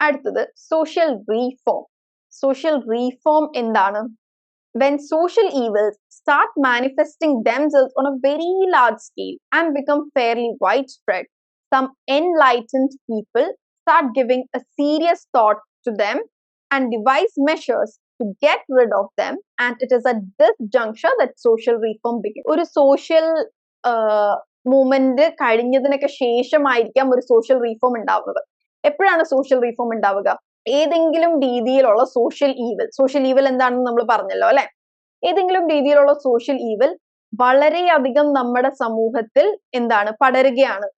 അടുത്തത് social reform social reform എന്താണ് when social evils start manifesting themselves on a very large scale and become fairly widespread, some enlightened people start giving a serious thought to them and devise measures to get rid of them. And it is at this juncture that social reform begins. ഒരു social movement കഴിഞ്ഞതിനൊക്കെ ശേഷമായിരിക്കാം ഒരു social reform ഉണ്ടാവുന്നത് എപ്പോഴാണ് social reform ഉണ്ടാവുക ഏതെങ്കിലും രീതിയിലുള്ള social evil social ഈവൽ എന്താണെന്ന് നമ്മൾ പറഞ്ഞല്ലോ അല്ലെ ഏതെങ്കിലും രീതിയിലുള്ള സോഷ്യൽ ഈവൽ വളരെയധികം നമ്മുടെ സമൂഹത്തിൽ എന്താണ് പടരുകയാണ്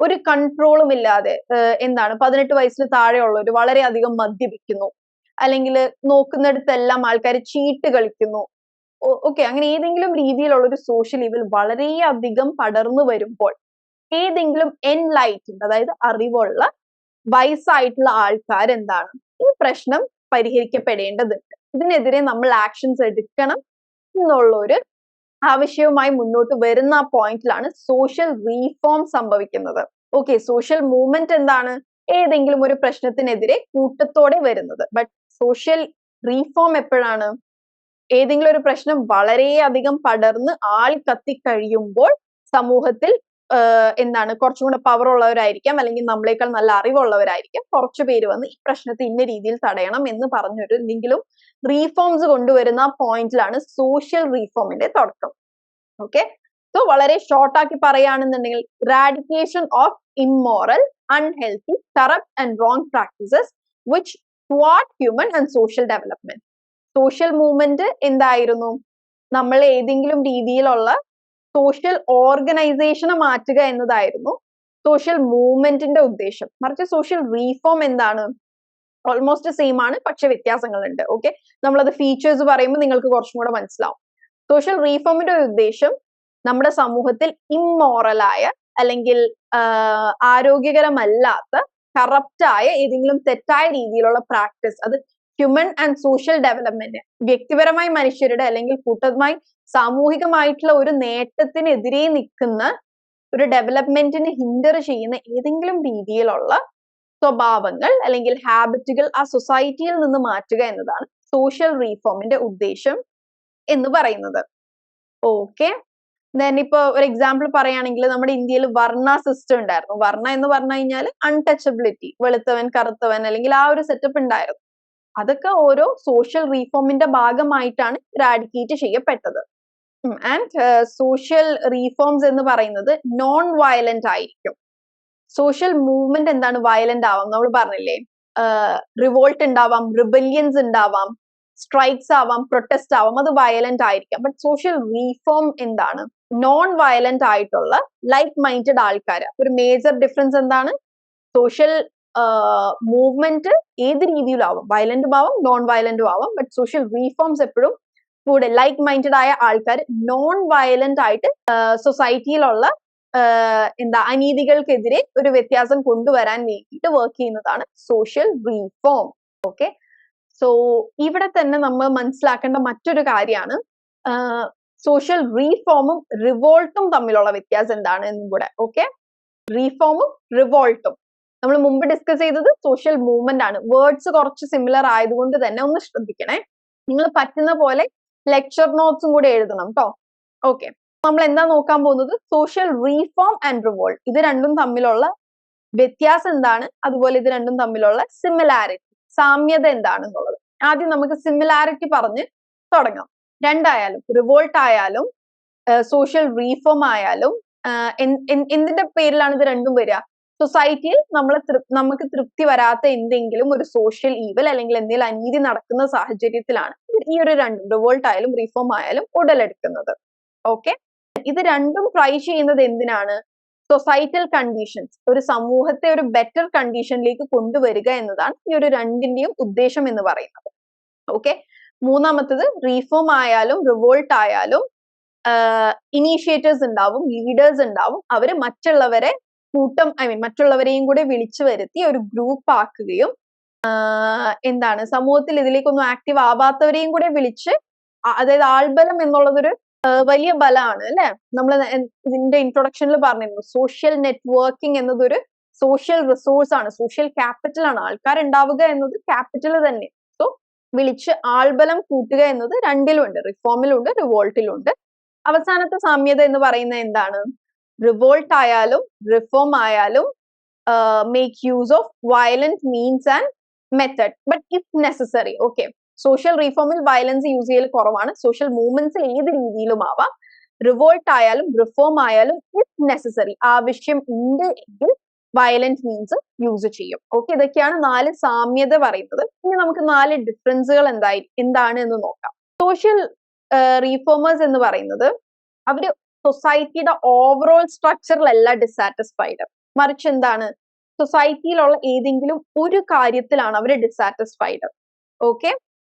ഒരു കൺട്രോളും ഇല്ലാതെ എന്താണ് പതിനെട്ട് വയസ്സിന് താഴെയുള്ളവർ വളരെയധികം മദ്യപിക്കുന്നു അല്ലെങ്കിൽ നോക്കുന്നിടത്തെല്ലാം ആൾക്കാർ ചീട്ട് കളിക്കുന്നു. ഓക്കെ അങ്ങനെ ഏതെങ്കിലും രീതിയിലുള്ള ഒരു സോഷ്യൽ ഇവിൽ വളരെയധികം പടർന്നു വരുമ്പോൾ ഏതെങ്കിലും എൻലൈറ്റഡ് അതായത് അറിവുള്ള വയസ്സായിട്ടുള്ള ആൾക്കാർ എന്താണ് ഈ പ്രശ്നം പരിഹരിക്കപ്പെടേണ്ടതുണ്ട് ഇതിനെതിരെ നമ്മൾ ആക്ഷൻസ് എടുക്കണം എന്നുള്ള ഒരു ആവശ്യവുമായി മുന്നോട്ട് വരുന്ന പോയിന്റിലാണ് സോഷ്യൽ റീഫോം സംഭവിക്കുന്നത്. ഓക്കെ സോഷ്യൽ മൂവ്മെന്റ് എന്താണ്? ഏതെങ്കിലും ഒരു പ്രശ്നത്തിനെതിരെ കൂട്ടത്തോടെ വരുന്നത്. ബട്ട് സോഷ്യൽ റീഫോം എപ്പോഴാണ്? ഏതെങ്കിലും ഒരു പ്രശ്നം വളരെയധികം പടർന്ന് ആൾ കത്തിക്കഴിയുമ്പോൾ സമൂഹത്തിൽ എന്താണ് കുറച്ചും കൂടെ പവർ ഉള്ളവരായിരിക്കാം അല്ലെങ്കിൽ നമ്മളെക്കാൾ നല്ല അറിവുള്ളവരായിരിക്കാം. കുറച്ചു പേര് വന്ന് ഈ പ്രശ്നത്തെ ഇന്ന രീതിയിൽ തടയണം എന്ന് പറഞ്ഞൊരു എന്തെങ്കിലും റീഫോംസ് കൊണ്ടുവരുന്ന പോയിന്റിലാണ് സോഷ്യൽ റീഫോമിന്റെ തുടക്കം. ഓക്കെ സോ വളരെ ഷോർട്ടാക്കി പറയുകയാണെന്നുണ്ടെങ്കിൽ eradication of immoral unhealthy corrupt and wrong practices which what human and social development social movement എന്തായിരുന്നു? നമ്മൾ ഏതെങ്കിലും രീതിയിലുള്ള സോഷ്യൽ ഓർഗനൈസേഷനെ മാറ്റുക എന്നതായിരുന്നു സോഷ്യൽ മൂവ്മെന്റിന്റെ ഉദ്ദേശം. മറിച്ച് സോഷ്യൽ റീഫോം എന്താണ്? ഓൾമോസ്റ്റ് സെയിം ആണ് പക്ഷെ വ്യത്യാസങ്ങളുണ്ട്. ഓക്കെ നമ്മളത് ഫീച്ചേഴ്സ് പറയുമ്പോൾ നിങ്ങൾക്ക് കുറച്ചും കൂടെ മനസ്സിലാവും. സോഷ്യൽ റീഫോമിന്റെ ഒരു ഉദ്ദേശം നമ്മുടെ സമൂഹത്തിൽ ഇമ്മോറലായ അല്ലെങ്കിൽ ആരോഗ്യകരമല്ലാത്ത കറപ്റ്റായ ഏതെങ്കിലും തെറ്റായ രീതിയിലുള്ള പ്രാക്ടീസ് അത് ഹ്യൂമൻ ആൻഡ് സോഷ്യൽ ഡെവലപ്മെന്റ് വ്യക്തിപരമായി മനുഷ്യരുടെ അല്ലെങ്കിൽ കൂട്ടമായി സാമൂഹികമായിട്ടുള്ള ഒരു നേട്ടത്തിനെതിരെ നിൽക്കുന്ന ഒരു ഡെവലപ്മെന്റിന് ഹിൻഡർ ചെയ്യുന്ന ഏതെങ്കിലും രീതിയിലുള്ള സ്വഭാവങ്ങൾ അല്ലെങ്കിൽ ഹാബിറ്റുകൾ ആ സൊസൈറ്റിയിൽ നിന്ന് മാറ്റുക എന്നതാണ് സോഷ്യൽ റീഫോമിന്റെ ഉദ്ദേശം എന്ന് പറയുന്നത്. ഓക്കെ ദെൻ ഇപ്പൊ ഒരു എക്സാമ്പിൾ പറയുകയാണെങ്കിൽ നമ്മുടെ ഇന്ത്യയിൽ വർണ സിസ്റ്റം ഉണ്ടായിരുന്നു. വർണ എന്ന് പറഞ്ഞു കഴിഞ്ഞാൽ അൺടച്ചബിലിറ്റി വെളുത്തവൻ കറുത്തവൻ അല്ലെങ്കിൽ ആ ഒരു സെറ്റപ്പ് ഉണ്ടായിരുന്നു. അതൊക്കെ ഓരോ സോഷ്യൽ റീഫോമിന്റെ ഭാഗമായിട്ടാണ് റാഡിക്കേറ്റ് ചെയ്യപ്പെട്ടത്. ആൻഡ് സോഷ്യൽ റീഫോംസ് എന്ന് പറയുന്നത് നോൺ വയലന്റ് ആയിരിക്കും. സോഷ്യൽ മൂവ്മെന്റ് എന്താണ് വയലന്റ് ആവാം? നമ്മൾ പറഞ്ഞില്ലേ? റിവോൾട്ട് ഉണ്ടാവാം റിബല്യൻസ് ഉണ്ടാവാം സ്ട്രൈക്സ് ആവാം പ്രൊട്ടസ്റ്റ് ആവാം അത് വയലന്റ് ആയിരിക്കാം. ബട്ട് സോഷ്യൽ റീഫോം എന്താണ്? നോൺ വയലന്റ് ആയിട്ടുള്ള ലൈക്ക് മൈൻഡഡ് ആൾക്കാർ ഒരു മേജർ ഡിഫറൻസ് എന്താണ്? സോഷ്യൽ മൂവ്മെന്റ് ഏത് രീതിയിലാവും? വയലന്റ് ആവാം നോൺ വയലന്റും ആവാം. ബട്ട് സോഷ്യൽ റീഫോംസ് എപ്പോഴും കൂടെ ലൈക്ക് മൈൻഡഡ് ആയ ആൾക്കാർ നോൺ വയലന്റ് ആയിട്ട് സൊസൈറ്റിയിലുള്ള എന്താ അനീതികൾക്കെതിരെ ഒരു വ്യത്യാസം കൊണ്ടുവരാൻ വേണ്ടിയിട്ട് വർക്ക് ചെയ്യുന്നതാണ് സോഷ്യൽ റീഫോം ഓക്കെ സോ ഇവിടെ തന്നെ നമ്മൾ മനസ്സിലാക്കേണ്ട മറ്റൊരു കാര്യമാണ് സോഷ്യൽ റീഫോമും റിവോൾട്ടും തമ്മിലുള്ള വ്യത്യാസം എന്താണ് എന്നും കൂടെ ഓക്കെ റീഫോമും റിവോൾട്ടും നമ്മൾ മുമ്പ് ഡിസ്കസ് ചെയ്തത് സോഷ്യൽ മൂവ്മെന്റ് ആണ്. വേർഡ്സ് കുറച്ച് സിമിലർ ആയതുകൊണ്ട് തന്നെ ഒന്ന് ശ്രദ്ധിക്കണേ. നിങ്ങൾ പറ്റുന്ന പോലെ ലെക്ചർ നോട്ട്സും കൂടെ എഴുതണം കേട്ടോ ഓക്കെ നമ്മൾ എന്താ നോക്കാൻ പോകുന്നത്? സോഷ്യൽ റീഫോം ആൻഡ് റിവോൾട്ട് ഇത് രണ്ടും തമ്മിലുള്ള വ്യത്യാസം എന്താണ്? അതുപോലെ ഇത് രണ്ടും തമ്മിലുള്ള സിമിലാരിറ്റി സാമ്യത എന്താണെന്നുള്ളത്. ആദ്യം നമുക്ക് സിമിലാരിറ്റി പറഞ്ഞ് തുടങ്ങാം. രണ്ടായാലും റിവോൾട്ട് ആയാലും സോഷ്യൽ റീഫോം ആയാലും എന്തിന്റെ പേരിലാണ് ഇത് രണ്ടും വരിക? സൊസൈറ്റിയിൽ നമ്മൾ നമുക്ക് തൃപ്തി വരാത്ത എന്തെങ്കിലും ഒരു സോഷ്യൽ ഈവൽ അല്ലെങ്കിൽ എന്തെങ്കിലും അനീതി നടക്കുന്ന സാഹചര്യത്തിലാണ് ഈ ഒരു രണ്ടും റിവോൾട്ട് ആയാലും റീഫോം ആയാലും ഉടലെടുക്കുന്നത്. ഓക്കെ ഇത് രണ്ടും ട്രൈ ചെയ്യുന്നത് എന്തിനാണ്? സൊസൈറ്റൽ കണ്ടീഷൻസ് ഒരു സമൂഹത്തെ ഒരു ബെറ്റർ കണ്ടീഷനിലേക്ക് കൊണ്ടുവരിക എന്നതാണ് ഈ ഒരു രണ്ടിന്റെയും ഉദ്ദേശം എന്ന് പറയുന്നത്. ഓക്കെ മൂന്നാമത്തത് റീഫോം ആയാലും റിവോൾട്ട് ആയാലും ഇനീഷ്യേറ്റേഴ്സ് ഉണ്ടാവും ലീഡേഴ്സ് ഉണ്ടാവും. അവർ മറ്റുള്ളവരെ കൂട്ടം ഐ മീൻ മറ്റുള്ളവരെയും കൂടെ വിളിച്ചു വരുത്തി ഒരു ഗ്രൂപ്പ് ആക്കുകയും എന്താണ് സമൂഹത്തിൽ ഇതിലേക്കൊന്നും ആക്റ്റീവ് ആവാത്തവരെയും കൂടെ വിളിച്ച് അതായത് ആൾബലം എന്നുള്ളതൊരു വലിയ ബലമാണ് അല്ലെ? നമ്മൾ ഇതിന്റെ ഇൻട്രൊഡക്ഷനിൽ പറഞ്ഞിരുന്നു. സോഷ്യൽ നെറ്റ്വർക്കിംഗ് എന്നതൊരു സോഷ്യൽ റിസോഴ്സ് ആണ്. സോഷ്യൽ ക്യാപിറ്റൽ ആണ്. ആൾക്കാർ ഉണ്ടാവുക എന്നത് ക്യാപിറ്റൽ തന്നെ. വിളിച്ച് ആൾബലം കൂട്ടുക എന്നത് രണ്ടിലുണ്ട്. റിഫോമിലുണ്ട് റിവോൾട്ടിലുണ്ട് അവസാനത്തെ സാമ്യത എന്ന് പറയുന്നത് എന്താണ്? റിവോൾട്ട് ആയാലും റിഫോം ആയാലും make use of violent means and method but if necessary okay social റിഫോമിൽ violence use ചെയ്യൽ കുറവാണ്. സോഷ്യൽ മൂവ്മെന്റ്സിൽ ഏത് രീതിയിലും ആവാം. റിവോൾട്ട് ആയാലും റിഫോം ആയാലും ഇഫ് നെസസറി ആവശ്യം ഉണ്ട് എങ്കിൽ വയലന്റ് മീൻസ് യൂസ് ചെയ്യും. ഓക്കെ ഇതൊക്കെയാണ് നാല് സാമ്യത പറയുന്നത്. ഇനി നമുക്ക് നാല് ഡിഫറൻസുകൾ എന്തായി എന്താണ് എന്ന് നോക്കാം. സോഷ്യൽ റീഫോമേഴ്സ് എന്ന് പറയുന്നത് അവർ സൊസൈറ്റിയുടെ ഓവറോൾ സ്ട്രക്ചറിലല്ല ഡിസാറ്റിസ്ഫൈഡ് മറിച്ച് എന്താണ്? സൊസൈറ്റിയിലുള്ള ഏതെങ്കിലും ഒരു കാര്യത്തിലാണ് അവർ ഡിസാറ്റിസ്ഫൈഡ് ഓക്കെ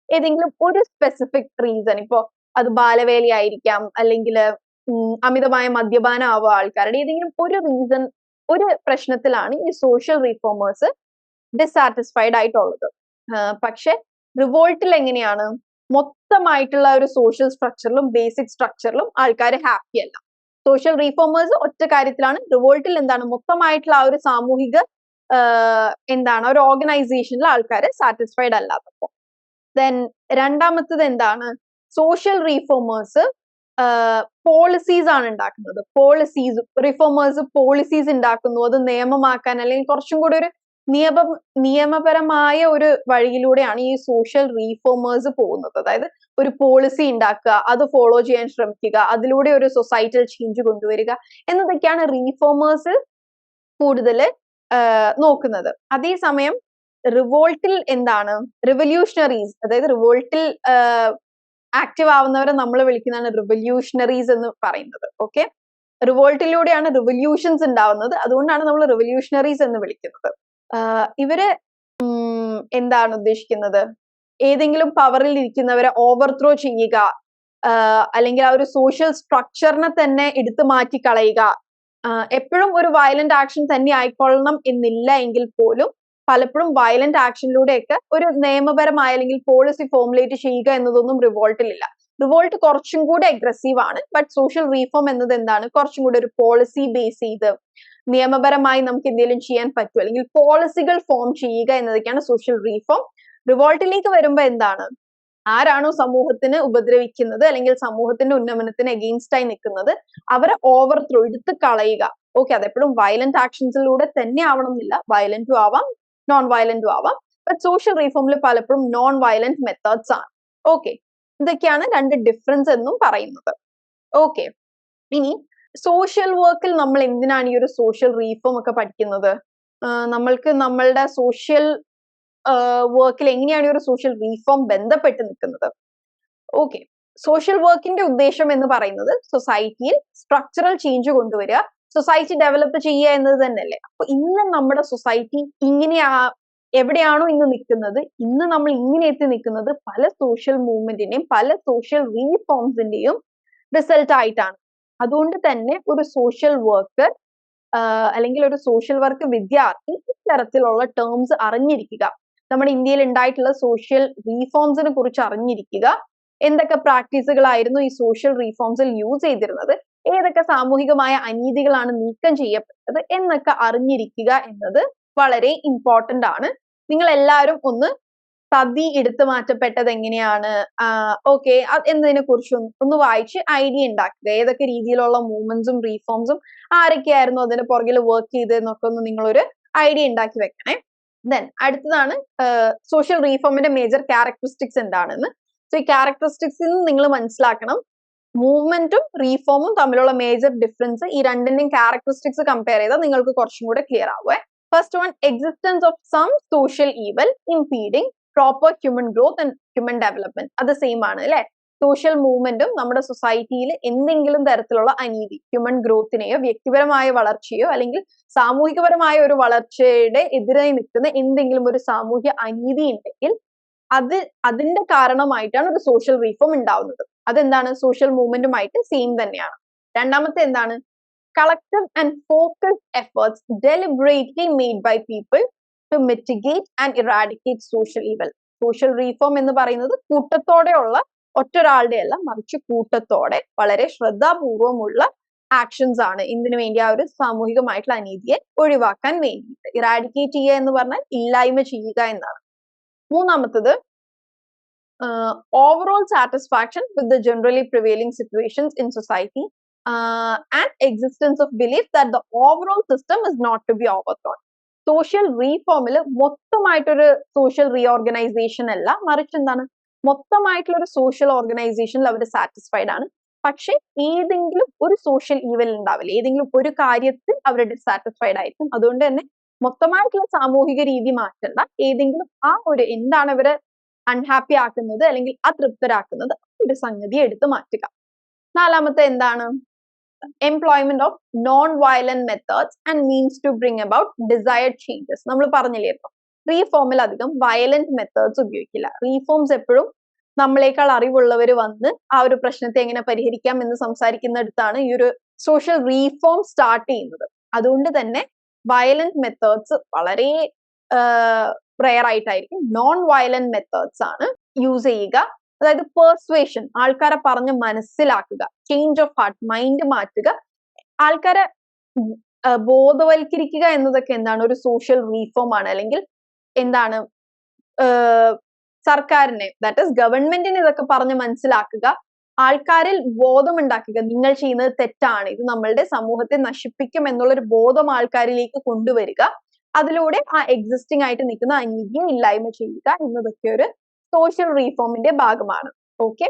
ഏതെങ്കിലും ഒരു സ്പെസിഫിക് റീസൺ ഇപ്പോ അത് ബാലവേലയായിരിക്കാം അല്ലെങ്കിൽ അമിതമായ മദ്യപാനം ആവുക ആൾക്കാരുടെ ഏതെങ്കിലും ഒരു റീസൺ ഒരു പ്രശ്നത്തിലാണ് ഈ സോഷ്യൽ റിഫോമേഴ്സ് ഡിസാറ്റിസ്ഫൈഡ് ആയിട്ടുള്ളത്. പക്ഷെ റിവോൾട്ടിൽ എങ്ങനെയാണ്? മൊത്തമായിട്ടുള്ള ഒരു സോഷ്യൽ സ്ട്രക്ചറിലും ബേസിക് സ്ട്രക്ചറിലും ആൾക്കാർ ഹാപ്പി അല്ല. സോഷ്യൽ റീഫോമേഴ്സ് ഒറ്റ കാര്യത്തിലാണ്. റിവോൾട്ടിൽ എന്താണ്? മൊത്തമായിട്ടുള്ള ആ ഒരു സാമൂഹിക എന്താണ്? ഒരു ഓർഗനൈസേഷനിലെ ആൾക്കാർ സാറ്റിസ്ഫൈഡ് അല്ലാത്തപ്പോ. ദെൻ രണ്ടാമത്തത് എന്താണ്? സോഷ്യൽ റീഫോമേഴ്സ് പോളിസീസ് ആണ് ഉണ്ടാക്കുന്നത്. പോളിസീസ് റിഫോമേഴ്സ് പോളിസീസ് ഉണ്ടാക്കുന്നു. അത് നിയമമാക്കാൻ അല്ലെങ്കിൽ കുറച്ചും കൂടി ഒരു നിയമ നിയമപരമായ ഒരു വഴിയിലൂടെയാണ് ഈ സോഷ്യൽ റീഫോമേഴ്സ് പോകുന്നത്. അതായത് ഒരു പോളിസി ഉണ്ടാക്കുക അത് ഫോളോ ചെയ്യാൻ ശ്രമിക്കുക അതിലൂടെ ഒരു സൊസൈറ്റൽ ചേഞ്ച് കൊണ്ടുവരിക എന്നതൊക്കെയാണ് റീഫോമേഴ്സ് കൂടുതൽ നോക്കുന്നത്. അതേസമയം റിവോൾട്ടിൽ എന്താണ്? റിവല്യൂഷണറീസ് അതായത് റിവോൾട്ടിൽ ആക്റ്റീവ് ആവുന്നവരെ നമ്മൾ വിളിക്കുന്നതാണ് റിവല്യൂഷണറീസ് എന്ന് പറയുന്നത് ഓക്കെ റിവോൾട്ടിലൂടെയാണ് റിവല്യൂഷൻസ് ഉണ്ടാവുന്നത് അതുകൊണ്ടാണ് നമ്മൾ റിവല്യൂഷണറീസ് എന്ന് വിളിക്കുന്നത്. ഇവർ എന്താണ് ഉദ്ദേശിക്കുന്നത്? ഏതെങ്കിലും പവറിൽ ഇരിക്കുന്നവരെ ഓവർത്രോ ചെയ്യുക അല്ലെങ്കിൽ ആ ഒരു സോഷ്യൽ സ്ട്രക്ചറിനെ തന്നെ എടുത്തു മാറ്റി കളയുക എപ്പോഴും ഒരു വയലന്റ് ആക്ഷൻ തന്നെ ആയിക്കൊള്ളണം എന്നില്ല എങ്കിൽ പോലും പലപ്പോഴും വയലന്റ് ആക്ഷനിലൂടെയൊക്കെ ഒരു നിയമപരമായ അല്ലെങ്കിൽ പോളിസി ഫോമുലേറ്റ് ചെയ്യുക എന്നതൊന്നും റിവോൾട്ടിലില്ല റിവോൾട്ട് കുറച്ചും കൂടെ അഗ്രസീവ് ആണ്. ബട്ട് സോഷ്യൽ റീഫോം എന്നത് എന്താണ്? കുറച്ചും കൂടെ ഒരു പോളിസി ബേസ് ചെയ്ത് നിയമപരമായി നമുക്ക് എന്തെങ്കിലും ചെയ്യാൻ പറ്റും. അല്ലെങ്കിൽ പോളിസികൾ ഫോം ചെയ്യുക എന്നതൊക്കെയാണ് സോഷ്യൽ റീഫോം റിവോൾട്ടിലേക്ക് വരുമ്പോൾ എന്താണ്? ആരാണോ സമൂഹത്തിന് ഉപദ്രവിക്കുന്നത് അല്ലെങ്കിൽ സമൂഹത്തിന്റെ ഉന്നമനത്തിന് അഗെയിൻസ്റ്റ് ആയി നിൽക്കുന്നത് അവരെ ഓവർ ത്രോ എടുത്ത് കളയുക. ഓക്കെ അതെപ്പോഴും വയലന്റ് ആക്ഷൻസിലൂടെ തന്നെ ആവണം എന്നില്ല വയലന്റും ആവാം. നോൺ വയലന്റും ആവാം ബട്ട് സോഷ്യൽ റീഫോമിൽ പലപ്പോഴും നോൺ വയലന്റ് മെത്തേഡ്സ് ആണ്. ഓക്കെ ഇതൊക്കെയാണ് രണ്ട് ഡിഫറൻസ് എന്നും പറയുന്നത്. ഓക്കെ ഇനി സോഷ്യൽ വർക്കിൽ നമ്മൾ എന്തിനാണ് ഈ ഒരു സോഷ്യൽ റീഫോം ഒക്കെ പഠിക്കുന്നത്? നമ്മൾക്ക് നമ്മളുടെ സോഷ്യൽ വർക്കിൽ എങ്ങനെയാണ് ഈ ഒരു സോഷ്യൽ റീഫോം ബന്ധപ്പെട്ട് നിൽക്കുന്നത്? ഓക്കെ സോഷ്യൽ വർക്കിന്റെ ഉദ്ദേശം എന്ന് പറയുന്നത് സൊസൈറ്റിയിൽ സ്ട്രക്ചറൽ ചേഞ്ച് കൊണ്ടുവരിക സൊസൈറ്റി ഡെവലപ്പ് ചെയ്യുക എന്നത് തന്നെയല്ലേ? അപ്പൊ ഇന്ന് നമ്മുടെ സൊസൈറ്റി ഇങ്ങനെയാ എവിടെയാണോ ഇന്ന് നിൽക്കുന്നത് ഇന്ന് നമ്മൾ ഇങ്ങനെ എത്തി നിൽക്കുന്നത് പല സോഷ്യൽ മൂവ്മെന്റിന്റെയും പല സോഷ്യൽ റീഫോംസിന്റെയും റിസൾട്ട് ആയിട്ടാണ്. അതുകൊണ്ട് തന്നെ ഒരു സോഷ്യൽ വർക്കർ അല്ലെങ്കിൽ ഒരു സോഷ്യൽ വർക്ക് വിദ്യാർത്ഥി ഇത്തരത്തിലുള്ള ടേംസ് അറിഞ്ഞിരിക്കുക. നമ്മുടെ ഇന്ത്യയിൽ ഉണ്ടായിട്ടുള്ള സോഷ്യൽ റീഫോംസിനെ കുറിച്ച് അറിഞ്ഞിരിക്കുക. എന്തൊക്കെ പ്രാക്ടീസുകളായിരുന്നു ഈ സോഷ്യൽ റീഫോംസിൽ യൂസ് ചെയ്തിരുന്നത്? ഏതൊക്കെ സാമൂഹികമായ അനീതികളാണ് നീക്കം ചെയ്യപ്പെട്ടത് എന്നൊക്കെ അറിഞ്ഞിരിക്കുക എന്നത് വളരെ ഇമ്പോർട്ടന്റ് ആണ്. നിങ്ങൾ എല്ലാവരും ഒന്ന് സതി എടുത്തു മാറ്റപ്പെട്ടത് എങ്ങനെയാണ്? ഓക്കെ എന്നതിനെ കുറിച്ച് ഒന്ന് വായിച്ച് ഐഡിയ ഉണ്ടാക്കുക. ഏതൊക്കെ രീതിയിലുള്ള മൂവ്മെന്റ്സും റീഫോംസും ആരൊക്കെയായിരുന്നു അതിന് പുറകിൽ വർക്ക് ചെയ്തതെന്നൊക്കെ ഒന്ന് നിങ്ങളൊരു ഐഡിയ ഉണ്ടാക്കി വെക്കണേ. ദെൻ അടുത്തതാണ് സോഷ്യൽ റീഫോമിന്റെ മേജർ ക്യാരക്ടറിസ്റ്റിക്സ് എന്താണെന്ന്. സോ ഈ ക്യാരക്ടറിസ്റ്റിക്സിൽ നിന്ന് നിങ്ങൾ മനസ്സിലാക്കണം. മൂവ്മെന്റും റീഫോമും തമ്മിലുള്ള മേജർ ഡിഫറൻസ് ഈ രണ്ടിന്റെയും ക്യാരക്ടറിസ്റ്റിക്സ് കമ്പയർ ചെയ്താൽ നിങ്ങൾക്ക് കുറച്ചും കൂടെ clear ആവുമേ first one existence of some social evil impeding proper human growth and human development അത് സെയിം ആണ് അല്ലെ? സോഷ്യൽ മൂവ്മെന്റും നമ്മുടെ സൊസൈറ്റിയിൽ എന്തെങ്കിലും തരത്തിലുള്ള അനീതി ഹ്യൂമൻ ഗ്രോത്തിനെയോ വ്യക്തിപരമായ വളർച്ചയോ അല്ലെങ്കിൽ സാമൂഹികപരമായ ഒരു വളർച്ചയുടെ എതിരായി നിൽക്കുന്ന എന്തെങ്കിലും ഒരു സാമൂഹ്യ അനീതി ഉണ്ടെങ്കിൽ അത് അതിന്റെ കാരണമായിട്ടാണ് ഒരു സോഷ്യൽ റീഫോം ഉണ്ടാവുന്നത്. അതെന്താണ്? സോഷ്യൽ മൂവ്മെന്റുമായിട്ട് സെയിം തന്നെയാണ്. രണ്ടാമത്തെ എന്താണ്? Collective and focused efforts deliberately made by people to mitigate and eradicate social evil social reform എന്ന് പറയുന്നത് കൂട്ടത്തോടെയുള്ള ഒറ്റൊരാളുടെ അല്ല മറിച്ച് കൂട്ടത്തോടെ വളരെ ശ്രദ്ധാപൂർവമുള്ള ആക്ഷൻസ് ആണ് എന്തിനു വേണ്ടി ആ ഒരു സാമൂഹികമായിട്ടുള്ള അനീതിയെ ഒഴിവാക്കാൻ വേണ്ടിയിട്ട്. ഇറാഡിക്കേറ്റ് ചെയ്യുക എന്ന് പറഞ്ഞാൽ ഇല്ലായ്മ ചെയ്യുക എന്നാണ്. മൂന്നാമത്തത് overall satisfaction with generally generally situations situations in society and existence of belief that the overall system is not to be overthrown social റീഫോമിൽ മൊത്തമായിട്ടൊരു സോഷ്യൽ റീഓർഗനൈസേഷൻ അല്ല. മറിച്ച് എന്താണ്? മൊത്തമായിട്ടുള്ള ഒരു സോഷ്യൽ ഓർഗനൈസേഷനിൽ അവർ സാറ്റിസ്ഫൈഡ് ആണ്. പക്ഷെ ഏതെങ്കിലും ഒരു സോഷ്യൽ ഈവൽ ഉണ്ടാവില്ല ഏതെങ്കിലും ഒരു കാര്യത്തിൽ അവർ ഡിസാറ്റിസ്ഫൈഡ് ആയിരിക്കും. അതുകൊണ്ട് തന്നെ മൊത്തമായിട്ടുള്ള സാമൂഹിക രീതി മാറ്റണ്ട. ഏതെങ്കിലും ആ ഒരു എന്താണ് ഇവരെ അൺഹാപ്പി ആക്കുന്നത് അല്ലെങ്കിൽ അതൃപ്തരാക്കുന്നത് ഒരു സംഗതി എടുത്തു മാറ്റുക. നാലാമത്തെ എന്താണ്? Employment of non violent methods and means to bring about desired changes നമ്മൾ പറഞ്ഞില്ലേ ഇപ്പൊ? റീഫോമിൽ അധികം വയലന്റ് മെത്തേഡ്സ് ഉപയോഗിക്കില്ല. റീഫോംസ് എപ്പോഴും നമ്മളെക്കാൾ അറിവുള്ളവർ വന്ന് ആ ഒരു പ്രശ്നത്തെ എങ്ങനെ പരിഹരിക്കാം എന്ന് സംസാരിക്കുന്നിടത്താണ് ഈ ഒരു സോഷ്യൽ റീഫോം സ്റ്റാർട്ട് ചെയ്യുന്നത്. അതുകൊണ്ട് തന്നെ വയലന്റ് മെത്തേഡ്സ് വളരെ റെയർ ആയിട്ടായിരിക്കും. നോൺ വയലന്റ് മെത്തേഡ്സ് ആണ് യൂസ് ചെയ്യുക. അതായത് പെർസ്വേഷൻ ആൾക്കാരെ പറഞ്ഞ് മനസ്സിലാക്കുക. ചേഞ്ച് ഓഫ് ഹാർട്ട് മൈൻഡ് മാറ്റുക. ആൾക്കാരെ ബോധവൽക്കരിക്കുക എന്നതൊക്കെ എന്താണ്? ഒരു സോഷ്യൽ റീഫോം ആണ്. അല്ലെങ്കിൽ എന്താണ്? സർക്കാരിനെ ദാറ്റ് ഇസ് ഗവൺമെന്റിനെ ഇതൊക്കെ പറഞ്ഞ് മനസ്സിലാക്കുക. ആൾക്കാരിൽ ബോധമുണ്ടാക്കുക. നിങ്ങൾ ചെയ്യുന്നത് തെറ്റാണ്. ഇത് നമ്മളുടെ സമൂഹത്തെ നശിപ്പിക്കും എന്നുള്ളൊരു ബോധം ആൾക്കാരിലേക്ക് കൊണ്ടുവരിക. അതിലൂടെ ആ എക്സിസ്റ്റിംഗ് ആയിട്ട് നിൽക്കുന്ന അനീതിയെ ഇല്ലായ്മ ചെയ്യുക എന്നതൊക്കെ ഒരു സോഷ്യൽ റീഫോമിന്റെ ഭാഗമാണ്. ഓക്കെ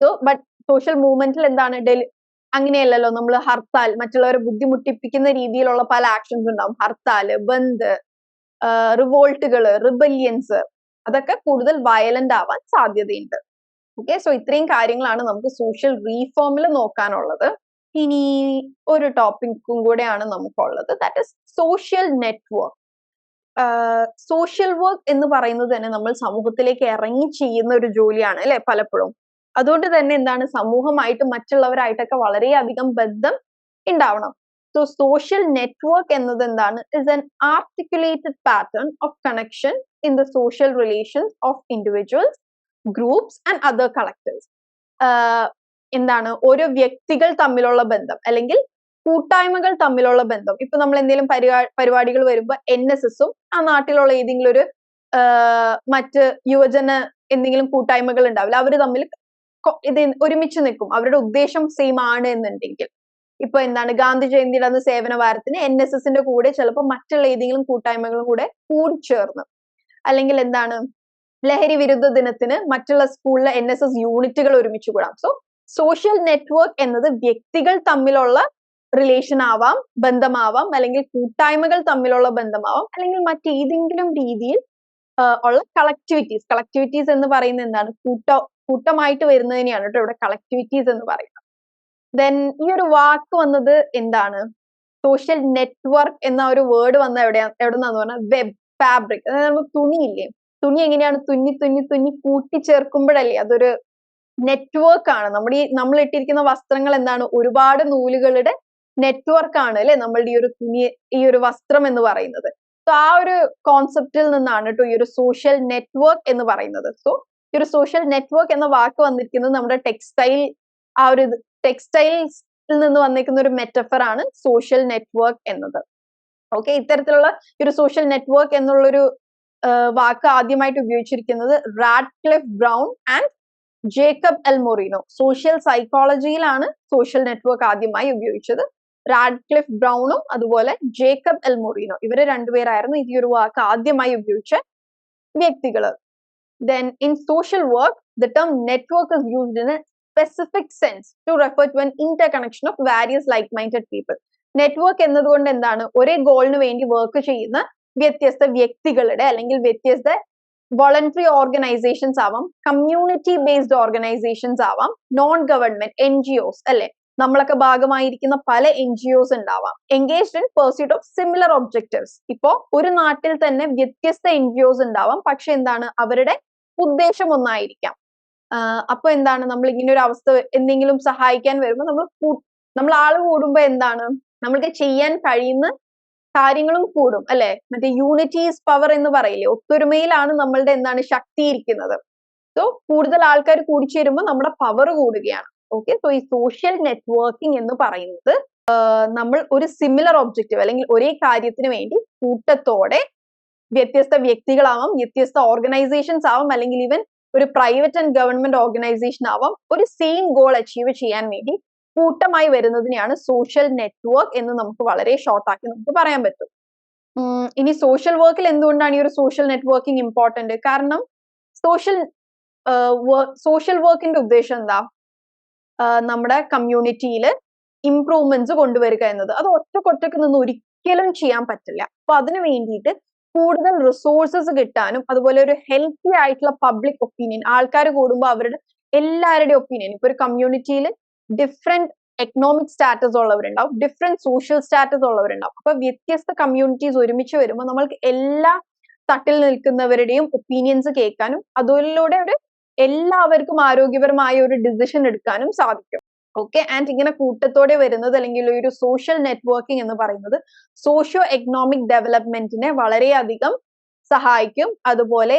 സോ ബട്ട് സോഷ്യൽ മൂവ്മെന്റിൽ എന്താണ്? ഡെലി അങ്ങനെയല്ലല്ലോ. നമ്മൾ ഹർത്താൽ മറ്റുള്ളവരെ ബുദ്ധിമുട്ടിപ്പിക്കുന്ന രീതിയിലുള്ള പല ആക്ഷൻസ് ഉണ്ടാവും. ഹർത്താൽ ബന്ദ് റിവോൾട്ടുകൾ റിബല്യൻസ് അതൊക്കെ കൂടുതൽ വയലന്റ് ആവാൻ സാധ്യതയുണ്ട്. ഓക്കെ സോ ഇത്രയും കാര്യങ്ങളാണ് നമുക്ക് സോഷ്യൽ റീഫോമിൽ നോക്കാനുള്ളത്. ഇനി ഒരു ടോപ്പിക്കും കൂടെയാണ് നമുക്കുള്ളത്. That is social network social work എന്ന് പറയുന്നത് തന്നെ നമ്മൾ സമൂഹത്തിലേക്ക് ഇറങ്ങി ചെയ്യുന്ന ഒരു ജോലിയാണ് അല്ലെ പലപ്പോഴും. അതുകൊണ്ട് തന്നെ എന്താണ് സമൂഹമായിട്ട് മറ്റുള്ളവരായിട്ടൊക്കെ വളരെയധികം ബന്ധം ഉണ്ടാവണം സോ സോഷ്യൽ നെറ്റ്വർക്ക് എന്നത് എന്താണ്? Is an articulated pattern of connection in the social relations of individuals groups and other collectors എന്താണ്? ഓരോ വ്യക്തികൾ തമ്മിലുള്ള ബന്ധം അല്ലെങ്കിൽ കൂട്ടായ്മകൾ തമ്മിലുള്ള ബന്ധം. ഇപ്പൊ നമ്മൾ എന്തെങ്കിലും പരിപാ പരിപാടികൾ വരുമ്പോൾ എൻ എസ് എസും ആ നാട്ടിലുള്ള ഏതെങ്കിലും ഒരു മറ്റ് യുവജന എന്തെങ്കിലും കൂട്ടായ്മകൾ ഉണ്ടാവില്ല. അവർ തമ്മിൽ ഇത് ഒരുമിച്ച് നിൽക്കും. അവരുടെ ഉദ്ദേശം സെയിം ആണ് എന്നുണ്ടെങ്കിൽ. ഇപ്പൊ എന്താണ്? ഗാന്ധി ജയന്തിയുടെ അന്ന് സേവന വാരത്തിന് എൻ എസ് എസിന്റെ കൂടെ ചിലപ്പോൾ മറ്റുള്ള ഏതെങ്കിലും കൂട്ടായ്മകളും കൂടെ കൂടിച്ചേർന്ന്. അല്ലെങ്കിൽ എന്താണ്? ലഹരി വിരുദ്ധ ദിനത്തിന് മറ്റുള്ള സ്കൂളിലെ എൻ എസ് എസ് യൂണിറ്റുകൾ ഒരുമിച്ച് കൂടാം. സോ സോഷ്യൽ നെറ്റ്വർക്ക് എന്നത് വ്യക്തികൾ തമ്മിലുള്ള റിലേഷൻ ആവാം ബന്ധമാവാം അല്ലെങ്കിൽ കൂട്ടായ്മകൾ തമ്മിലുള്ള ബന്ധമാവാം അല്ലെങ്കിൽ മറ്റേതെങ്കിലും രീതിയിൽ ഉള്ള കളക്ടിവിറ്റീസ് കളക്ടിവിറ്റീസ് എന്ന് പറയുന്നത് എന്താണ്? കൂട്ട കൂട്ടമായിട്ട് വരുന്നതിനെയാണ് കേട്ടോ ഇവിടെ കളക്ടിവിറ്റീസ് എന്ന് പറയുന്നത്. ദെൻ ഈ ഒരു വാക്ക് വന്നത് എന്താണ്? സോഷ്യൽ നെറ്റ്വർക്ക് എന്ന ഒരു വേർഡ് വന്ന എവിടെയാ എവിടെ നിന്നാന്ന് പറഞ്ഞാൽ വെബ് ഫാബ്രിക് അതായത് നമുക്ക് തുണിയില്ലേ തുണി എങ്ങനെയാണ്? തുന്നി തുന്നി തുന്നി കൂട്ടിച്ചേർക്കുമ്പോഴല്ലേ അതൊരു നെറ്റ്വർക്ക് ആണ്. നമ്മുടെ ഈ നമ്മൾ ഇട്ടിരിക്കുന്ന വസ്ത്രങ്ങൾ എന്താണ്? ഒരുപാട് നൂലുകളുടെ നെറ്റ്വർക്ക് ആണ് അല്ലെ? നമ്മളുടെ ഈ ഒരു തുണി ഈ ഒരു വസ്ത്രം എന്ന് പറയുന്നത്. സോ ആ ഒരു കോൺസെപ്റ്റിൽ നിന്നാണ് കേട്ടോ ഈ ഒരു സോഷ്യൽ നെറ്റ്വർക്ക് എന്ന് പറയുന്നത്. സോ ഈ ഒരു സോഷ്യൽ നെറ്റ്വർക്ക് എന്ന വാക്ക് വന്നിരിക്കുന്നത് നമ്മുടെ ടെക്സ്റ്റൈൽ ആ ഒരു ടെക്സ്റ്റൈൽസിൽ നിന്ന് വന്നിരിക്കുന്ന ഒരു മെറ്റഫർ ആണ് സോഷ്യൽ നെറ്റ്വർക്ക് എന്നത്. ഓക്കെ ഇത്തരത്തിലുള്ള ഈ ഒരു സോഷ്യൽ നെറ്റ്വർക്ക് എന്നുള്ളൊരു വാക്ക് ആദ്യമായിട്ട് ഉപയോഗിച്ചിരിക്കുന്നത് Radcliffe Brown and Jacob L Moreno social സൈക്കോളജിയിലാണ് social network ആദ്യമായി ഉപയോഗിച്ചത്. റാഡ്ക്ലിഫ് ബ്രൗണും അതുപോലെ ജേക്കബ് എൽ മൊറീനോ ഇവർ രണ്ടുപേരായിരുന്നു ഈ ഒരു വാക്ക് ആദ്യമായി ഉപയോഗിച്ച വ്യക്തികൾ then in social work the term network is used in a specific sense to refer to an interconnection of various like minded people network എന്നതുകൊണ്ട് എന്താണ്? ഒരേ ഗോളിന് വേണ്ടി വർക്ക് ചെയ്യുന്ന വ്യത്യസ്ത വ്യക്തികളുടെ അല്ലെങ്കിൽ വ്യത്യസ്ത വോളണ്ടറി ഓർഗനൈസേഷൻസ് ആവാം കമ്മ്യൂണിറ്റി ബേസ്ഡ് ഓർഗനൈസേഷൻസ് ആവാം non government N G Os അല്ലെ? നമ്മളൊക്കെ ഭാഗമായിരിക്കുന്ന പല എൻ ജി ഒസ് ഉണ്ടാവാം. Engaged in pursuit of similar objectives ഇപ്പോ ഒരു നാട്ടിൽ തന്നെ വ്യത്യസ്ത എൻ ജി ഒസ് ഉണ്ടാവാം പക്ഷെ എന്താണ്? അവരുടെ ഉദ്ദേശം ഒന്നായിരിക്കാം. അപ്പൊ എന്താണ്? നമ്മൾ ഇങ്ങനെ ഒരു അവസ്ഥ എന്തെങ്കിലും സഹായിക്കാൻ വരുമ്പോൾ നമ്മൾ നമ്മൾ ആൾ കൂടുമ്പോ എന്താണ്? നമ്മൾക്ക് ചെയ്യാൻ കഴിയുന്ന കാര്യങ്ങളും കൂടും അല്ലെ? മറ്റേ യൂണിറ്റി ഈസ് പവർ എന്ന് പറയില്ലേ? ഒത്തൊരുമയിലാണ് നമ്മളുടെ എന്താണ് ശക്തി ഇരിക്കുന്നത്. സോ കൂടുതൽ ആൾക്കാർ കൂടിച്ചേരുമ്പോൾ നമ്മുടെ പവർ കൂടുകയാണ്. ഓക്കെ സോ ഈ സോഷ്യൽ നെറ്റ്വർക്കിംഗ് എന്ന് പറയുന്നത് നമ്മൾ ഒരു സിമിലർ ഒബ്ജക്റ്റീവ് അല്ലെങ്കിൽ ഒരേ കാര്യത്തിന് വേണ്ടി കൂട്ടത്തോടെ വ്യത്യസ്ത വ്യക്തികളാവാം വ്യത്യസ്ത ഓർഗനൈസേഷൻസ് ആവാം അല്ലെങ്കിൽ ഈവൻ ഒരു പ്രൈവറ്റ് ആൻഡ് ഗവൺമെന്റ് ഓർഗനൈസേഷൻ ആവാം ഒരു സെയിം ഗോൾ അച്ചീവ് ചെയ്യാൻ വേണ്ടി കൂട്ടമായി വരുന്നതിനെയാണ് സോഷ്യൽ നെറ്റ്വർക്ക് എന്ന് നമുക്ക് വളരെ ഷോർട്ട് ആക്കി നമുക്ക് പറയാൻ പറ്റും. ഇനി സോഷ്യൽ വർക്കിൽ എന്തുകൊണ്ടാണ് ഈ ഒരു സോഷ്യൽ നെറ്റ്വർക്കിംഗ് ഇമ്പോർട്ടന്റ് കാരണം സോഷ്യൽ സോഷ്യൽ വർക്കിന്റെ ഉദ്ദേശം എന്താ? നമ്മുടെ കമ്മ്യൂണിറ്റിയിൽ ഇംപ്രൂവ്മെന്റ്സ് കൊണ്ടുവരിക എന്നത്. അത് ഒറ്റക്കൊറ്റക്ക് നിന്ന് ഒരിക്കലും ചെയ്യാൻ പറ്റില്ല. അപ്പൊ അതിനു വേണ്ടിയിട്ട് കൂടുതൽ റിസോഴ്സസ് കിട്ടാനും അതുപോലെ ഒരു ഹെൽത്തി ആയിട്ടുള്ള പബ്ലിക് ഒപ്പീനിയൻ ആൾക്കാർ കൂടുമ്പോൾ അവരുടെ എല്ലാവരുടെയും ഒപ്പീനിയൻ ഇപ്പൊ ഒരു കമ്മ്യൂണിറ്റിയിൽ ഡിഫറെന്റ് എക്കണോമിക് സ്റ്റാറ്റസ് ഉള്ളവരുണ്ടാവും ഡിഫറെന്റ് സോഷ്യൽ സ്റ്റാറ്റസ് ഉള്ളവരുണ്ടാവും. അപ്പൊ വ്യത്യസ്ത കമ്മ്യൂണിറ്റീസ് ഒരുമിച്ച് വരുമ്പോൾ നമ്മൾക്ക് എല്ലാ തട്ടിൽ നിൽക്കുന്നവരുടെയും ഒപ്പീനിയൻസ് കേൾക്കാനും അതിലൂടെ ഒരു എല്ലാവർക്കും ആരോഗ്യപരമായ ഒരു ഡിസിഷൻ എടുക്കാനും സാധിക്കും. ഓക്കെ ആൻഡ് ഇങ്ങനെ കൂട്ടത്തോടെ വരുന്നത് അല്ലെങ്കിൽ ഒരു സോഷ്യൽ നെറ്റ്വർക്കിംഗ് എന്ന് പറയുന്നത് സോഷ്യോ എക്കണോമിക് ഡെവലപ്മെന്റിനെ വളരെയധികം സഹായിക്കും. അതുപോലെ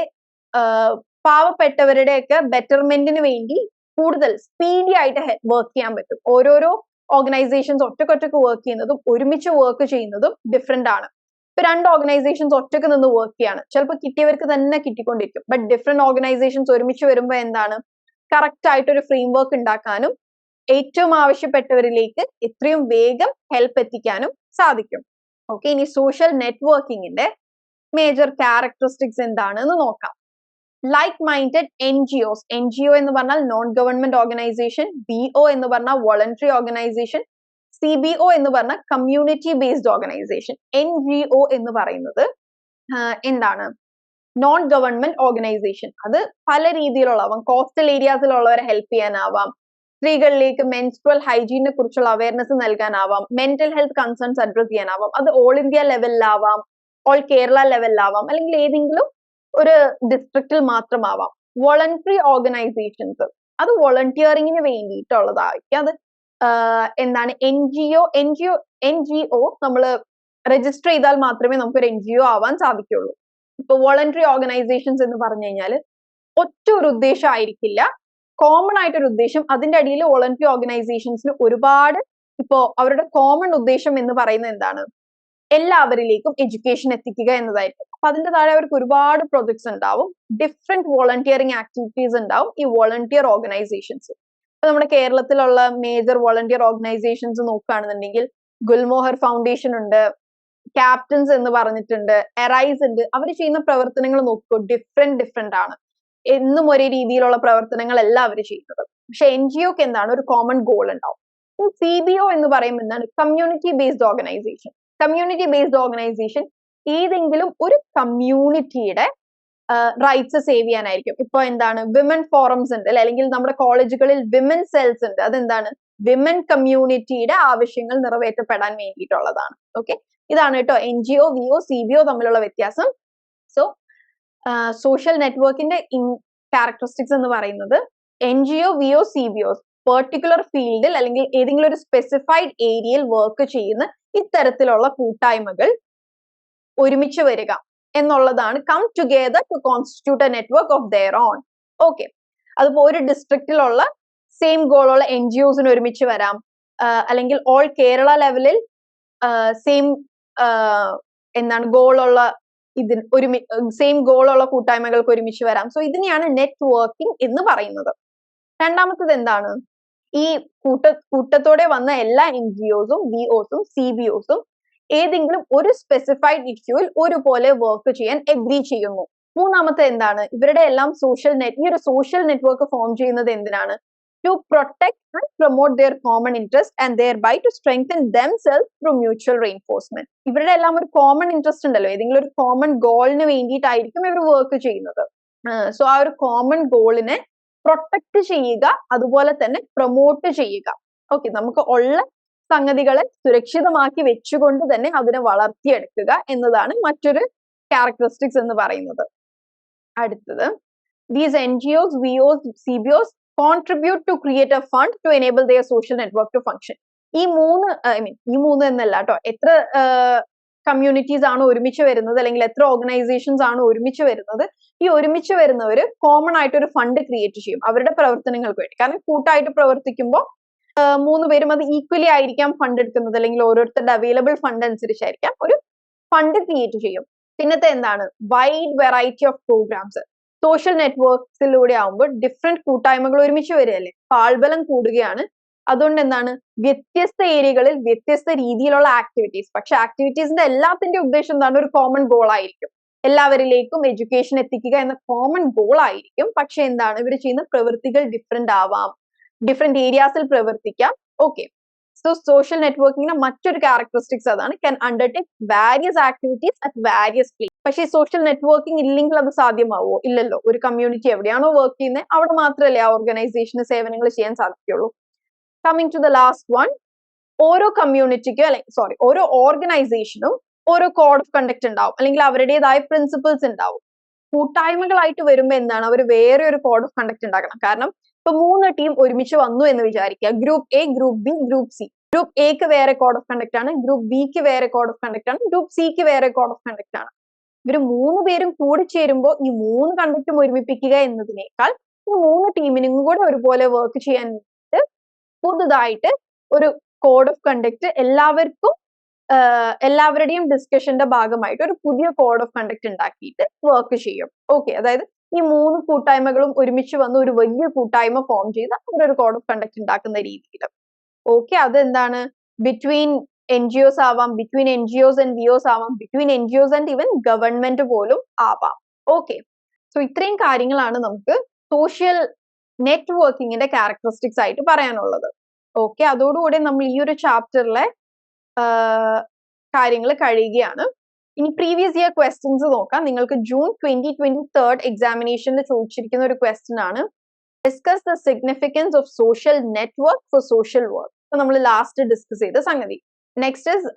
പാവപ്പെട്ടവരുടെയൊക്കെ ബെറ്റർമെന്റിന് വേണ്ടി കൂടുതൽ സ്പീഡി ആയിട്ട് വർക്ക് ചെയ്യാൻ പറ്റും. ഓരോരോ ഓർഗനൈസേഷൻസ് ഒറ്റക്കൊറ്റക്ക് വർക്ക് ചെയ്യുന്നതും ഒരുമിച്ച് വർക്ക് ചെയ്യുന്നതും ഡിഫറെന്റ് ആണ്. ഇപ്പൊ രണ്ട് ഓർഗനൈസേഷൻസ് ഒറ്റയ്ക്ക് നിന്ന് വർക്ക് ചെയ്യാണ്. ചിലപ്പോൾ കിട്ടിയവർക്ക് തന്നെ കിട്ടിക്കൊണ്ടിരിക്കും. ബട്ട് ഡിഫറെന്റ് ഓർഗനൈസേഷൻസ് ഒരുമിച്ച് വരുമ്പോൾ എന്താണ്? കറക്റ്റ് ആയിട്ടൊരു ഫ്രെയിം വർക്ക് ഉണ്ടാക്കാനും ഏറ്റവും ആവശ്യപ്പെട്ടവരിലേക്ക് എത്രയും വേഗം ഹെൽപ്പ് എത്തിക്കാനും സാധിക്കും. ഓക്കെ ഇനി സോഷ്യൽ നെറ്റ്വർക്കിങ്ങിന്റെ മേജർ ക്യാരക്ടറിസ്റ്റിക്സ് എന്താണെന്ന് നോക്കാം. Like minded N G Os N G O എന്ന് പറഞ്ഞാൽ non government organisation B O എന്ന് പറഞ്ഞാൽ voluntary organisation C B O എന്ന് പറഞ്ഞാൽ community based organisation N G O എന്ന് പറയുന്നത് എന്താണ്? നോൺ ഗവൺമെന്റ് ഓർഗനൈസേഷൻ അത് പല രീതിയിലുള്ളവാം കോസ്റ്റൽ ഏരിയാസിലുള്ളവരെ ഹെൽപ്പ് ചെയ്യാനാവാം. സ്ത്രീകളിലേക്ക് മെൻസ്ട്രൽ ഹൈജീനെ കുറിച്ചുള്ള അവയർനെസ് നൽകാനാവാം. മെന്റൽ ഹെൽത്ത് കൺസേൺസ് അഡ്രസ് ചെയ്യാനാവാം. അത് ഓൾ ഇന്ത്യ ലെവലിലാവാം ഓൾ കേരള ലെവലിലാവാം അല്ലെങ്കിൽ ഏതെങ്കിലും ഒരു ഡിസ്ട്രിക്റ്റിൽ മാത്രമാവാം. വോളണ്ടറി ഓർഗനൈസേഷൻസ് അത് വോളണ്ടിയറിങ്ങിന് വേണ്ടിയിട്ടുള്ളതായിരിക്കും. അത് എന്താണ് N G O N G O N G O നമ്മൾ രജിസ്റ്റർ ചെയ്താൽ മാത്രമേ നമുക്ക് ഒരു എൻ ജി ഒ ആവാൻ സാധിക്കുള്ളൂ. ഇപ്പൊ വോളണ്ടറി ഓർഗനൈസേഷൻസ് എന്ന് പറഞ്ഞു കഴിഞ്ഞാൽ ഒറ്റ ഒരു ഉദ്ദേശം ആയിരിക്കില്ല കോമൺ ആയിട്ടൊരു ഉദ്ദേശം. അതിന്റെ അടിയിൽ വോളണ്ടറി ഓർഗനൈസേഷൻസിന് ഒരുപാട് ഇപ്പോ അവരുടെ കോമൺ ഉദ്ദേശം എന്ന് പറയുന്നത് എന്താണ്? എല്ലാവരിലേക്കും എഡ്യൂക്കേഷൻ എത്തിക്കുക എന്നതായിരിക്കും. അപ്പൊ അതിന്റെ താഴെ അവർക്ക് ഒരുപാട് പ്രോജക്ട്സ് ഉണ്ടാവും. ഡിഫറെന്റ് വോളണ്ടിയറിംഗ് ആക്ടിവിറ്റീസ് ഉണ്ടാവും ഈ വോളണ്ടിയർ ഓർഗനൈസേഷൻസ് ഇപ്പൊ നമ്മുടെ കേരളത്തിലുള്ള മേജർ വോളണ്ടിയർ ഓർഗനൈസേഷൻസ് നോക്കുകയാണെന്നുണ്ടെങ്കിൽ ഗുൽമോഹർ ഫൗണ്ടേഷൻ ഉണ്ട് ക്യാപ്റ്റൻസ് എന്ന് പറഞ്ഞിട്ടുണ്ട് എറൈസ് ഉണ്ട്. അവർ ചെയ്യുന്ന പ്രവർത്തനങ്ങൾ നോക്കൂ ഡിഫറെന്റ് ഡിഫറെന്റ് ആണ്. എന്നും ഒരേ രീതിയിലുള്ള പ്രവർത്തനങ്ങളല്ല അവർ ചെയ്യുന്നത്. പക്ഷെ എൻ ജി ഒക്ക് എന്താണ്? ഒരു കോമൺ ഗോൾ ഉണ്ടാവും. സി ബി ഒ എന്ന് പറയുമ്പോൾ എന്താണ്? Community based organisation community based organisation ഏതെങ്കിലും ഒരു കമ്മ്യൂണിറ്റിയുടെ റൈറ്റ്സ് സേവ് ചെയ്യാനായിരിക്കും. ഇപ്പൊ എന്താണ്? വിമൻ ഫോറംസ് ഉണ്ട് അല്ലെങ്കിൽ നമ്മുടെ കോളേജുകളിൽ വിമൻ സെൽസ് ഉണ്ട്. അതെന്താണ്? വിമൻ കമ്മ്യൂണിറ്റിയുടെ ആവശ്യങ്ങൾ നിറവേറ്റപ്പെടാൻ വേണ്ടിയിട്ടുള്ളതാണ്. ഓക്കെ ഇതാണ് കേട്ടോ N G O V O C B O തമ്മിലുള്ള വ്യത്യാസം. സോ സോഷ്യൽ നെറ്റ്വർക്കിന്റെ ക്യാരക്ടറിസ്റ്റിക്സ് എന്ന് പറയുന്നത് N G O V O C B O particular ഫീൽഡിൽ അല്ലെങ്കിൽ ഏതെങ്കിലും ഒരു സ്പെസിഫൈഡ് ഏരിയയിൽ വർക്ക് ചെയ്യുന്ന ഇത്തരത്തിലുള്ള കൂട്ടായ്മകൾ ഒരുമിച്ച് വരിക എന്നുള്ളതാണ് come together to constitute a network of their own okay അതിപ്പോ ഒരു ഡിസ്ട്രിക്റ്റിലുള്ള സെയിം ഗോളുള്ള എൻ ജി ഒസിന് ഒരുമിച്ച് വരാം. അല്ലെങ്കിൽ ഓൾ കേരള ലെവലിൽ സെയിം എന്താണ് ഗോളുള്ള ഇതിന് ഒരുമി സെയിം ഗോളുള്ള കൂട്ടായ്മകൾക്ക് ഒരുമിച്ച് വരാം. സോ ഇതിനെയാണ് നെറ്റ്വർക്കിംഗ് എന്ന് പറയുന്നത്. രണ്ടാമത്തത് എന്താണ്? ഈ കൂട്ട കൂട്ടത്തോടെ വന്ന എല്ലാ എൻ ജി ഒസും ബി ഒസും സി ബി ഒസും ഏതെങ്കിലും ഒരു സ്പെസിഫൈഡ് ഇഷ്യൂവിൽ ഒരുപോലെ വർക്ക് ചെയ്യാൻ എഗ്രി ചെയ്യുന്നു. മൂന്നാമത്തെ എന്താണ്? ഇവരുടെ എല്ലാം സോഷ്യൽ നെറ്റ് ഈ ഒരു സോഷ്യൽ നെറ്റ്വർക്ക് ഫോം ചെയ്യുന്നത് എന്തിനാണ്? To protect and promote their common interest and thereby to strengthen themselves through mutual reinforcement ഇവരുടെ എല്ലാം ഒരു കോമൺ ഇൻട്രസ്റ്റ് ഉണ്ടല്ലോ. ഏതെങ്കിലും ഒരു കോമൺ ഗോളിന് വേണ്ടിയിട്ടായിരിക്കും ഇവർ വർക്ക് ചെയ്യുന്നത്. സോ ആ ഒരു കോമൺ ഗോളിനെ പ്രൊട്ടക്ട് ചെയ്യുക അതുപോലെ തന്നെ പ്രൊമോട്ട് ചെയ്യുക. ഓക്കെ നമുക്ക് ഉള്ള സംഗതികളെ സുരക്ഷിതമാക്കി വെച്ചുകൊണ്ട് തന്നെ അതിനെ വളർത്തിയെടുക്കുക എന്നതാണ് മറ്റൊരു ക്യാരക്ടറിസ്റ്റിക്സ് എന്ന് പറയുന്നത്. അടുത്തത് these N G Os V Os C B Os contribute to create a fund to enable their social network to function ഈ മൂന്ന് ഐ മീൻ ഈ മൂന്ന് എന്നല്ല കേട്ടോ എത്ര കമ്മ്യൂണിറ്റീസ് ആണ് ഒരുമിച്ച് വരുന്നത് അല്ലെങ്കിൽ എത്ര ഓർഗനൈസേഷൻസ് ആണ് ഒരുമിച്ച് വരുന്നത് ഈ ഒരുമിച്ച് വരുന്നവർ കോമൺ ആയിട്ട് ഒരു ഫണ്ട് ക്രിയേറ്റ് ചെയ്യും അവരുടെ പ്രവർത്തനങ്ങൾക്ക് വേണ്ടി. കാരണം കൂട്ടായിട്ട് പ്രവർത്തിക്കുമ്പോൾ മൂന്ന് പേരും അത് ഈക്വലി ആയിരിക്കാം ഫണ്ട് എടുക്കുന്നത് അല്ലെങ്കിൽ ഓരോരുത്തരുടെ അവൈലബിൾ ഫണ്ട് അനുസരിച്ചായിരിക്കാം ഒരു ഫണ്ട് ക്രിയേറ്റ് ചെയ്യും. പിന്നത്തെ എന്താണ്? Wide variety of programmes social നെറ്റ്വർക്സിലൂടെ ആവുമ്പോൾ ഡിഫറെന്റ് കൂട്ടായ്മകൾ ഒരുമിച്ച് വരികയല്ലേ? ആൾബലം കൂടുകയാണ് അതുകൊണ്ട് എന്താണ് വ്യത്യസ്ത ഏരിയകളിൽ വ്യത്യസ്ത രീതിയിലുള്ള ആക്ടിവിറ്റീസ് പക്ഷെ ആക്ടിവിറ്റീസിന്റെ എല്ലാത്തിന്റെ ഉദ്ദേശം എന്താണ്? ഒരു കോമൺ ഗോൾ ആയിരിക്കും. എല്ലാവരിലേക്കും എഡ്യൂക്കേഷൻ എത്തിക്കുക എന്ന കോമൺ ഗോൾ ആയിരിക്കും. പക്ഷെ എന്താണ്? ഇവർ ചെയ്യുന്ന പ്രവൃത്തികൾ ഡിഫറെന്റ് ആവാം. ഡിഫറെന്റ് ഏരിയാസിൽ പ്രവർത്തിക്കാം. ഓക്കെ സോ സോഷ്യൽ നെറ്റ്വർക്കിംഗിന്റെ മറ്റൊരു ക്യാരക്ടറിസ്റ്റിക്സ് അതാണ്. Can undertake various activities at various place പക്ഷേ സോഷ്യൽ നെറ്റ്വർക്കിംഗ് ഇല്ലെങ്കിൽ അത് സാധ്യമാവോ? ഇല്ലല്ലോ. ഒരു കമ്മ്യൂണിറ്റി എവിടെയാണോ വർക്ക് ചെയ്യുന്നത് അവിടെ മാത്രമല്ലേ ആ ഓർഗനൈസേഷന് സേവനങ്ങൾ ചെയ്യാൻ സാധിക്കുള്ളൂ coming to the last one ഓരോ കമ്മ്യൂണിറ്റിക്കും അല്ലെങ്കിൽ സോറി ഓരോ ഓർഗനൈസേഷനും ഓരോ കോഡ് ഓഫ് കണ്ടക്ട് ഉണ്ടാവും. അല്ലെങ്കിൽ അവരുടേതായ പ്രിൻസിപ്പിൾസ് ഉണ്ടാവും. കൂട്ടായ്മകളായിട്ട് വരുമ്പോൾ എന്താണ്? അവർ വേറെ ഒരു കോഡ് ഓഫ് കണ്ടക്ട് ഉണ്ടാക്കണം. കാരണം ഇപ്പൊ മൂന്ന് ടീം ഒരുമിച്ച് വന്നു എന്ന് വിചാരിക്കുക. Group A group B group C group എക്ക് വേറെ കോഡ് ഓഫ് കണ്ടക്ട് ആണ്. ഗ്രൂപ്പ് ബിക്ക് വേറെ കോഡ് ഓഫ് കണ്ടക്ട് ആണ്. ഗ്രൂപ്പ് സിക്ക് വേറെ കോഡ് ഓഫ് കണ്ടക്ട് ആണ്. ഇവർ മൂന്ന് പേരും കൂടി ചേരുമ്പോൾ ഈ മൂന്ന് കണ്ടക്റ്റും ഒരുമിപ്പിക്കുക എന്നതിനേക്കാൾ ഈ മൂന്ന് ടീമിനും കൂടെ ഒരുപോലെ വർക്ക് ചെയ്യാൻ പുതുതായിട്ട് ഒരു കോഡ് ഓഫ് കണ്ടക്ട് എല്ലാവർക്കും എല്ലാവരുടെയും ഡിസ്കഷന്റെ ഭാഗമായിട്ട് ഒരു പുതിയ കോഡ് ഓഫ് കണ്ടക്ട് ഉണ്ടാക്കിയിട്ട് വർക്ക് ചെയ്യും. ഓക്കെ അതായത് ഈ മൂന്ന് കൂട്ടായ്മകളും ഒരുമിച്ച് വന്ന് ഒരു വലിയ കൂട്ടായ്മ ഫോം ചെയ്ത് അവരൊരു കോഡ് ഓഫ് കണ്ടക്ട് ഉണ്ടാക്കുന്ന രീതിയിൽ. ഓക്കെ അതെന്താണ്? ബിറ്റ്വീൻ എൻ ജി ഒസ് ആവാം between N G Os and V Os ആവാം between N G Os and even government പോലും ആവാം. ഓക്കെ സോ ഇത്രയും കാര്യങ്ങളാണ് നമുക്ക് സോഷ്യൽ നെറ്റ്വർക്കിങ്ങിന്റെ ക്യാരക്ടറിസ്റ്റിക്സ് ആയിട്ട് പറയാനുള്ളത്. ഓക്കെ അതോടുകൂടി നമ്മൾ ഈ ഒരു ചാപ്റ്ററിലെ കാര്യങ്ങൾ കഴിയുകയാണ്. ഇനി പ്രീവിയസ് ഇയർ ക്വസ്റ്റ്യൻസ് നോക്കാം. നിങ്ങൾക്ക് ജൂൺ ട്വന്റി ട്വന്റി തേർഡ് എക്സാമിനേഷനിൽ ചോദിച്ചിരിക്കുന്ന ഒരു ക്വസ്റ്റ്യൻ ആണ്. Discuss the significance of social network for social work നമ്മൾ ലാസ്റ്റ് ഡിസ്കസ് ചെയ്ത സംഗതി. നെക്സ്റ്റ് ഇസ്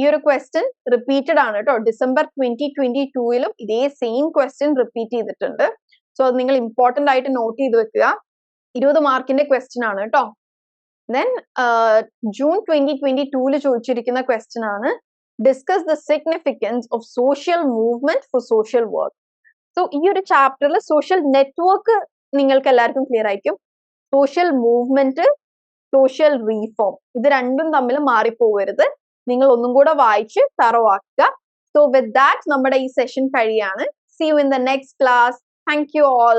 ഈ ഒരു ക്വസ്റ്റ്യൻ റിപ്പീറ്റഡ് ആണ് കേട്ടോ. ഡിസംബർ ട്വന്റി ട്വന്റി ടൂയിലും ഇതേ സെയിം ക്വസ്റ്റ്യൻ റിപ്പീറ്റ് ചെയ്തിട്ടുണ്ട്. സോ അത് നിങ്ങൾ ഇമ്പോർട്ടന്റ് ആയിട്ട് നോട്ട് ചെയ്ത് വെക്കുക. ഇരുപത് മാർക്കിന്റെ ക്വസ്റ്റ്യൻ ആണ് കേട്ടോ ദെൻ ജൂൺ ട്വന്റി ട്വന്റി ടൂൽ ചോദിച്ചിരിക്കുന്ന ക്വസ്റ്റ്യൻ ആണ്. Discuss the significance of social movement for social work so ഈ ഒരു ചാപ്റ്ററിൽ സോഷ്യൽ നെറ്റ്വർക്ക് നിങ്ങൾക്ക് എല്ലാവർക്കും ക്ലിയർ ആയിരിക്കും. സോഷ്യൽ മൂവ്മെന്റ് സോഷ്യൽ റീഫോം ഇത് രണ്ടും തമ്മിൽ മാറിപ്പോകരുത് നിങ്ങൾ ഒന്നും കൂടെ വായിച്ച് തറവാക്കുക സോ വിത്ത് ദാറ്റ് നമ്മുടെ ഈ session കഴിയാണ്. See you in the next class thank you all